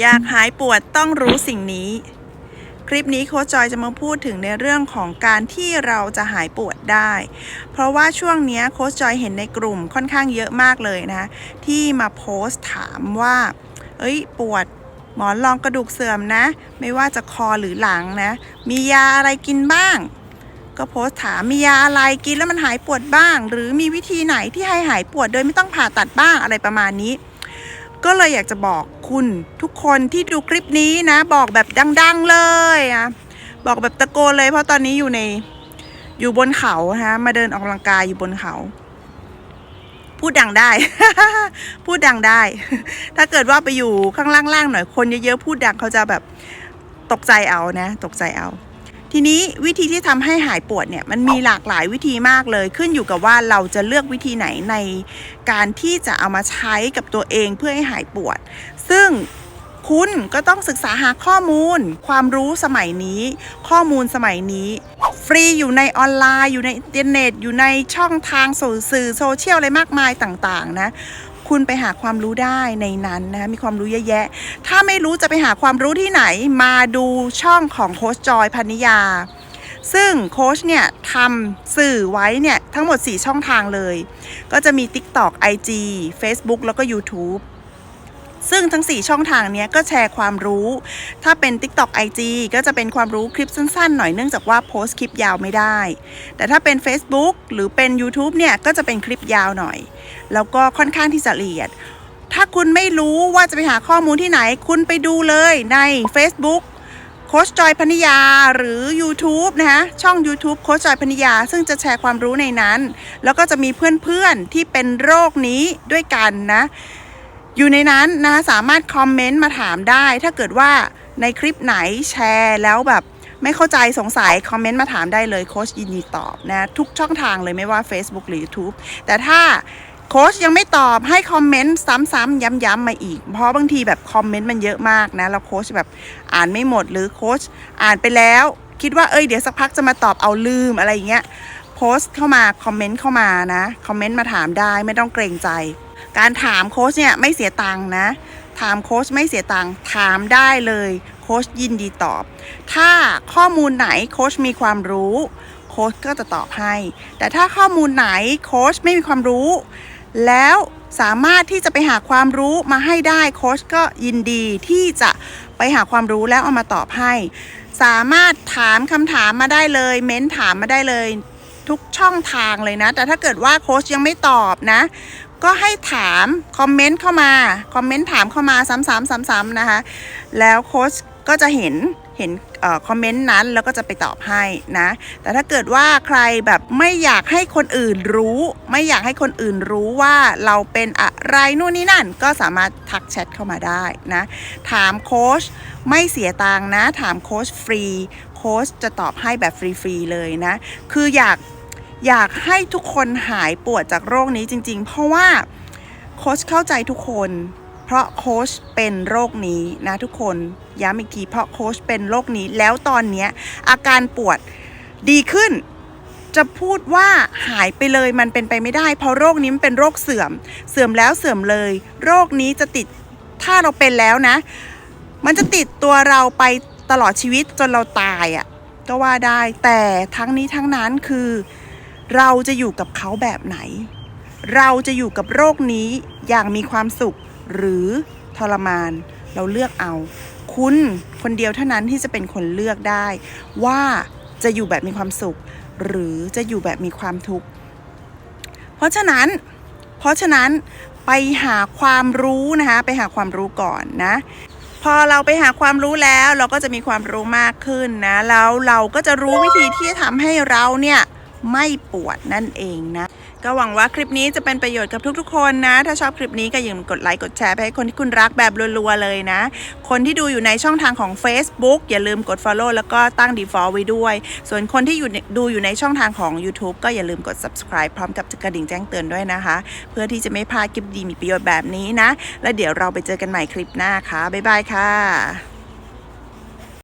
อยากหายปวดต้องรู้สิ่งนี้ คลิปนี้โค้ชจอยจะมาพูดถึงในเรื่องของการที่เราจะหายปวดได้ เพราะว่าช่วงนี้โค้ชจอยเห็นในกลุ่มค่อนข้างเยอะมากเลยนะ ที่มาโพสต์ถามว่า เอ้ย ปวดหมอนรองกระดูกเสื่อมนะ ไม่ว่าจะคอหรือหลังนะ มียาอะไรกินบ้าง ก็โพสต์ถามมียาอะไรกินแล้วมันหายปวดบ้าง หรือมีวิธีไหนที่ให้หายปวดโดยไม่ต้องผ่าตัดบ้างอะไรประมาณนี้ ก็เลยอยากจะบอกคุณทุกคนที่ดูคลิปนี้นะ บอกแบบดัง ๆเลยอะบอกแบบตะโกนเลยเพราะตอนนี้อยู่ในอยู่บนเขาฮะมาเดินออกกำลังกายอยู่บนเขา พูดดังได้ พูดดังได้ ถ้าเกิดว่าไปอยู่ข้างล่างๆหน่อยคนเยอะๆพูดดังเขาจะแบบตกใจเอานะ ตกใจเอา ทีนี้วิธีที่ทำให้หายปวดเนี่ยมันมีหลากหลายวิธีมากเลย ขึ้นอยู่กับว่าเราจะเลือกวิธีไหนในการที่จะเอามาใช้กับตัวเองเพื่อให้หายปวด ซึ่งคุณก็ต้องศึกษาหาข้อมูล ความรู้สมัยนี้ ข้อมูลสมัยนี้ ฟรีอยู่ในออนไลน์ อยู่ในอินเทอร์เน็ต อยู่ในช่องทางสื่อโซเชียลอะไรมากมายต่างๆ นะคุณไปหาความรู้ได้ในนั้นนะคะมีความรู้เยอะแยะ ถ้าไม่รู้จะไปหาความรู้ที่ไหนมาดูช่องของโค้ชจอยพันิยา ซึ่งโค้ชเนี่ยทำสื่อไว้เนี่ยทั้งหมด 4 ช่องทางเลย ก็จะมี TikTok IG Facebook แล้วก็ YouTube ซึ่งทั้ง 4 ช่องทางนี้ก็แชร์ความรู้ ถ้าเป็น TikTok IG ก็จะเป็นความรู้คลิปสั้นๆ หน่อยเนื่องจากว่าโพสต์คลิปยาวไม่ได้ แต่ถ้าเป็น Facebook หรือเป็น YouTube เนี่ยก็จะเป็นคลิปยาวหน่อย แล้วก็ค่อนข้างที่จะละเอียด ถ้าคุณไม่รู้ว่าจะไปหาข้อมูลที่ไหน คุณไปดูเลยใน Facebook โคชจอยพนิยาหรือ YouTube นะคะช่อง YouTube โคชจอยพนิยา ซึ่งจะแชร์ความรู้ในนั้น แล้วก็จะมีเพื่อนๆที่เป็นโรคนี้ด้วยกันนะ อยู่ในนั้นนะสามารถคอมเมนต์มาถามได้ ถ้าเกิดว่าในคลิปไหนแชร์แล้วแบบไม่เข้าใจสงสัย คอมเมนต์มาถามได้เลยโค้ชยินดีตอบนะทุกช่องทางเลยไม่ว่า Facebook หรือ YouTube แต่ถ้าโค้ชยังไม่ตอบให้คอมเมนต์ซ้ำๆย้ำๆมาอีก เพราะบางทีแบบคอมเมนต์มันเยอะมากนะแล้วโค้ชแบบอ่านไม่หมดหรือโค้ชอ่านไปแล้ว คิดว่าเอ้ยเดี๋ยวสักพักจะมาตอบเอาลืมอะไรอย่างเงี้ยโพสต์เข้ามาคอมเมนต์เข้ามานะคอมเมนต์มาถามได้ไม่ต้องเกรงใจ การถามโค้ชเนี่ยไม่เสียตังค์นะ ถามโค้ชไม่เสียตังค์ถามได้เลยโค้ชยินดีตอบ ถ้าข้อมูลไหนโค้ชมีความรู้โค้ชก็จะตอบให้ แต่ถ้าข้อมูลไหนโค้ชไม่มีความรู้ แล้วสามารถที่จะไปหาความรู้มาให้ได้โค้ชก็ยินดีที่จะไปหาความรู้แล้วเอามาตอบให้ สามารถถามคำถามมาได้เลย เม้นถามมาได้เลยทุกช่องทางเลยนะ แต่ถ้าเกิดว่าโค้ชยังไม่ตอบนะ ก็ให้ถามคอมเมนต์เข้ามาคอมเมนต์ถามเข้ามาซ้ำๆซ้ำๆนะคะ แล้วโค้ชก็จะเห็นเห็นอคอมเมนต์นั้นแล้วก็จะไปตอบให้นะ แต่ถ้าเกิดว่าใครแบบไม่อยากให้คนอื่นรู้ ไม่อยากให้คนอื่นรู้ว่าเราเป็นอะไรนู่นนี่นั่น ก็สามารถทักแชทเข้ามาได้นะ ถามโค้ชไม่เสียตังนะ ถามโค้ชฟรี โค้ชจะตอบให้แบบฟรี ๆ เลยนะ คืออยาก อยากให้ทุกคนหายปวดจากโรคนี้จริง ๆ เพราะว่าโค้ชเข้าใจทุกคน เพราะโค้ชเป็นโรคนี้นะทุกคนย้ำอีกทีเพราะโค้ชเป็นโรคนี้แล้วตอนนี้อาการปวดดีขึ้น จะพูดว่าหายไปเลยมันเป็นไปไม่ได้ เพราะโรคนี้มันเป็นโรคเสื่อม เสื่อมแล้วเสื่อมเลย โรคนี้จะติดถ้าเราเป็นแล้วนะ มันจะติดตัวเราไปตลอดชีวิตจนเราตายอะ่ะก็ว่าได้แต่ทั้งนี้ทั้งนั้นคือ เราจะอยู่กับเขาแบบไหน เราจะอยู่กับโรคนี้อย่างมีความสุข หรือทรมาน เราเลือกเอา คุณคนเดียวเท่านั้นที่จะเป็นคนเลือกได้ ว่าจะอยู่แบบมีความสุข หรือจะอยู่แบบมีความทุกข์ เพราะฉะนั้น เพราะฉะนั้นไปหาความรู้นะคะไปหาความรู้ก่อนนะ พอเราไปหาความรู้แล้วเราก็จะมีความรู้มากขึ้นนะแล้วเราก็จะรู้วิธีที่จะทำให้เราเนี่ย ไม่ปวดนั่นเองนะ ก็หวังว่าคลิปนี้จะเป็นประโยชน์กับทุกๆ คนนะ ถ้าชอบคลิปนี้ก็อย่าลืมกดไลค์กดแชร์ไปให้คนที่คุณรักแบบรัวๆเลยนะ คนที่ดูอยู่ในช่องทางของ Facebook อย่าลืมกด Follow แล้วก็ตั้ง Default ไว้ด้วย ส่วนคนที่อยู่ดูอยู่ในช่องทางของ YouTube ก็อย่าลืมกด Subscribe พร้อมกับกระดิ่งแจ้งเตือนด้วยนะคะ เพื่อที่จะไม่พลาดคลิปดีมีประโยชน์แบบนี้นะ แล้วเดี๋ยวเราไปเจอกันใหม่คลิปหน้าค่ะบ๊ายบายค่ะ